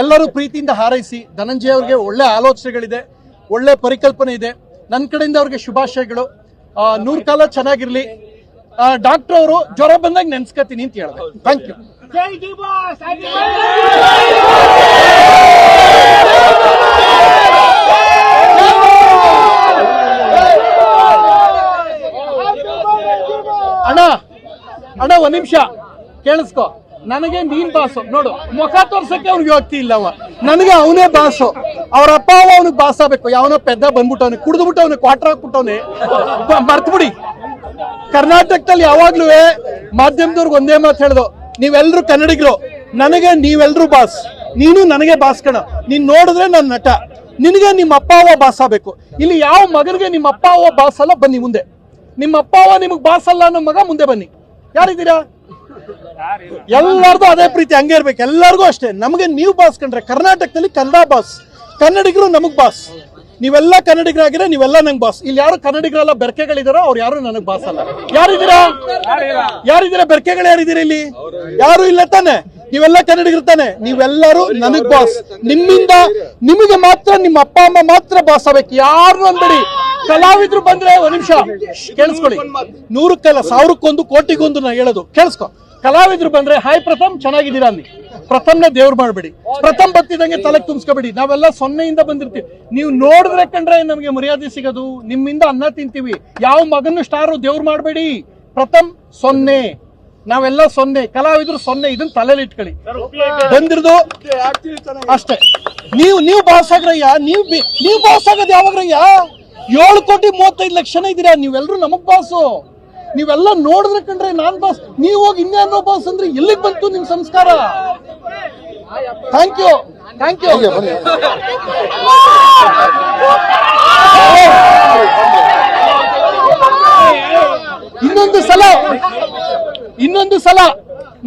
ಎಲ್ಲರೂ ಪ್ರೀತಿಯಿಂದ ಹಾರೈಸಿ ಧನಂಜಯ ಅವರಿಗೆ ಒಳ್ಳೆ ಆಲೋಚನೆಗಳಿದೆ ಒಳ್ಳೆ ಪರಿಕಲ್ಪನೆ ಇದೆ. ನನ್ನ ಕಡೆಯಿಂದ ಅವ್ರಿಗೆ ಶುಭಾಶಯಗಳು. ನೂರು ಕಾಲ ಚೆನ್ನಾಗಿರ್ಲಿ. ಡಾಕ್ಟರ್ ಅವರು ಜ್ವರ ಬಂದಾಗ ನೆನ್ಸ್ಕತೀನಿ ಅಂತ ಹೇಳಿದೆ. ಥ್ಯಾಂಕ್ ಯು ಅಣ್ಣ ಅಣ್ಣ ಒಂದ್ ನಿಮಿಷ ಕೇಳಿಸ್ಕೊ. ನನಗೆ ನೀನ್ ಬಾಸು. ನೋಡು, ಮುಖ ತೋರ್ಸಕ್ಕೆ ಅವ್ನಿಗೆ ಯೋಗ್ತಿ ಇಲ್ಲವ. ನನಗೆ ಅವನೇ ಬಾಸು. ಅವ್ರ ಅಪ್ಪ ಅವ ಅವನಿಗೆ ಬಾಸ್ ಆಗ್ಬೇಕು ಯಾವನೋ ಪೆದ್ದ ಬಂದ್ಬಿಟ್ಟವನೆ ಕುಡಿದ್ಬಿಟ್ಟು ಅವನಿಗೆ ಕ್ವಾರ್ಟರ್ ಹಾಕ್ಬಿಟ್ಟವನೆ ಮರ್ತ್ಬಿಡಿ. ಕರ್ನಾಟಕದಲ್ಲಿ ಯಾವಾಗ್ಲೂ ಮಾಧ್ಯಮದವ್ರಿಗೆ ಒಂದೇ ಮಾತು ಹೇಳ್ದು, ನೀವೆಲ್ರು ಕನ್ನಡಿಗರು, ನನಗೆ ನೀವೆಲ್ಲರೂ ಬಾಸ್. ನೀನು ನನಗೆ ಬಾಸ್ ಕಣ. ನೀನ್ ನೋಡಿದ್ರೆ ನನ್ನ ನಟ. ನಿನಗೆ ನಿಮ್ಮ ಅಪ್ಪ ಅವ ಬಾಸ್ ಇಲ್ಲಿ ಯಾವ ಮಗನಿಗೆ ನಿಮ್ಮ ಅಪ್ಪ ಅವ ಬಾಸ್ ಅಲ್ಲ ಬನ್ನಿ ಮುಂದೆ. ನಿಮ್ಮ ಅಪ್ಪ ಅವ ನಿಮಗೆ ಬಾಸ್ ಅಲ್ಲ ಅನ್ನೋ ಮಗ ಮುಂದೆ ಬನ್ನಿ. ಯಾರಿದ್ದೀರಾ? ಎಲ್ಲಾರ್ದು ಅದೇ ಪ್ರೀತಿ ಹಂಗೆ ಇರ್ಬೇಕು. ಎಲ್ಲರಿಗೂ ಅಷ್ಟೇ. ನಮಗೆ ನೀವು ಬಾಸ್ ಕಂಡ್ರೆ ಕರ್ನಾಟಕದಲ್ಲಿ ಕನ್ನಡ ಬಾಸ್ ಕನ್ನಡಿಗರು ನಮಗೆ ಬಾಸ್ ನೀವೆಲ್ಲ ಕನ್ನಡಿಗರಾಗಿದ್ರೆ ನೀವೆಲ್ಲ ನಂಗೆ ಬಾಸ್ ಇಲ್ಲಿ ಯಾರು ಕನ್ನಡಿಗರೆಲ್ಲ ಬೆರಕೆಗಳಿದಾರೋ ಅವ್ರು ಯಾರು ನನಗೆ ಬಾಸ್ ಅಲ್ಲ. ಯಾರಿದ್ದೀರಾ? ಯಾರಿದ್ದೀರಾ? ಬೆರಕೆಗಳು ಯಾರಿದ್ದೀರಿ ಇಲ್ಲಿ? ಯಾರು ಇಲ್ಲ ತಾನೆ. ನೀವೆಲ್ಲ ಕನ್ನಡಿಗರು ತಾನೆ. ನೀವೆಲ್ಲರೂ ನನಗ್ ಬಾಸ್ ನಿಮ್ಮಿಂದ ನಿಮಗೆ ಮಾತ್ರ ನಿಮ್ಮ ಅಪ್ಪ ಅಮ್ಮ ಮಾತ್ರ ಬಾಸ್ ಆಗ್ಬೇಕು. ಯಾರು ಅನ್ಬೇಡಿ. ಕಲಾವಿದ್ರು ಬಂದ್ರೆ ಒಂದ್ ನಿಮಿಷ. ಕೇಳಿಸ್ಕೊಳ್ಳಿ. ನೂರಕ್ಕಲ್ಲ ಸಾವಿರಕ್ಕೊಂದು ಕೋಟಿಗೊಂದು ನಾ ಹೇಳೋದು. ಕೇಳಿಸ್ಕೊ. ಕಲಾವಿದ್ರು ಬಂದ್ರೆ, ಹಾಯ್ ಪ್ರಥಮ್, ಚೆನ್ನಾಗಿದ್ದೀರಾ ಅಲ್ಲಿ? ಪ್ರಥಮ್ನ ದೇವ್ರು ಮಾಡಬೇಡಿ. ಪ್ರಥಮ್ ಬತ್ತಿದಂಗೆ ತಲೆಗೆ ತುಂಬಿಸ್ಕೋಬೇಡಿ. ನಾವೆಲ್ಲ ಸೊನ್ನೆಯಿಂದ ಬಂದಿರ್ತೀವಿ. ನೀವು ನೋಡಿದ್ರೆ ಕಂಡ್ರೆ ನಮಗೆ ಮರ್ಯಾದೆ ಸಿಗೋದು. ನಿಮ್ಮಿಂದ ಅನ್ನ ತಿಂತೀವಿ. ಯಾವ ಮಗನ ಸ್ಟಾರು ದೇವ್ರು ಮಾಡಬೇಡಿ. ಪ್ರಥಮ್ ಸೊನ್ನೆ. ನಾವೆಲ್ಲ ಸೊನ್ನೆ. ಕಲಾವಿದ್ರು ಸೊನ್ನೆ. ಇದನ್ನ ತಲೆಯಲ್ಲಿ ಇಟ್ಕೊಳ್ಳಿ. ಬಂದಿರೋದು ಅಷ್ಟೇ. ನೀವು ನೀವು ಬಾಸ್ ಆಗ್ರಯ್ಯ. ನೀವು ನೀವು ಬಾಸ್ ಆಗೋದು ಯಾವಾಗ್ರಯ್ಯ? ಏಳು ಕೋಟಿ ಮೂವತ್ತೈದು ಲಕ್ಷನ ಇದ್ದೀರಾ. ನೀವೆಲ್ಲರೂ ನಮಗ್ ಬಾಸು ನೀವೆಲ್ಲ ನೋಡಿದ್ರೆ ಕಂಡ್ರೆ ನಾನ್ ಬಾಸ್ ನೀವು ಹೋಗಿ ಇನ್ಯಾರೋ ಬಾಸ್ ಅಂದ್ರೆ ಎಲ್ಲಿಗೆ ಬಂತು ನಿಮ್ ಸಂಸ್ಕಾರ? ಥ್ಯಾಂಕ್ ಯು ಥ್ಯಾಂಕ್ ಯು ಇನ್ನೊಂದು ಸಲ ಇನ್ನೊಂದು ಸಲ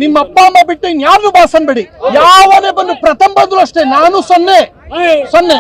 ನಿಮ್ಮ ಅಪ್ಪ ಅಮ್ಮ ಬಿಟ್ಟು ಇನ್ಯಾರು ಬಾಸ್ ಅನ್ಬೇಡಿ. ಯಾವನೇ ಬಂದು ಪ್ರಥಮ ಬಂದ್ರು ಅಷ್ಟೇ ನಾನು ಸೊನ್ನೆ. ಸೊನ್ನೆ.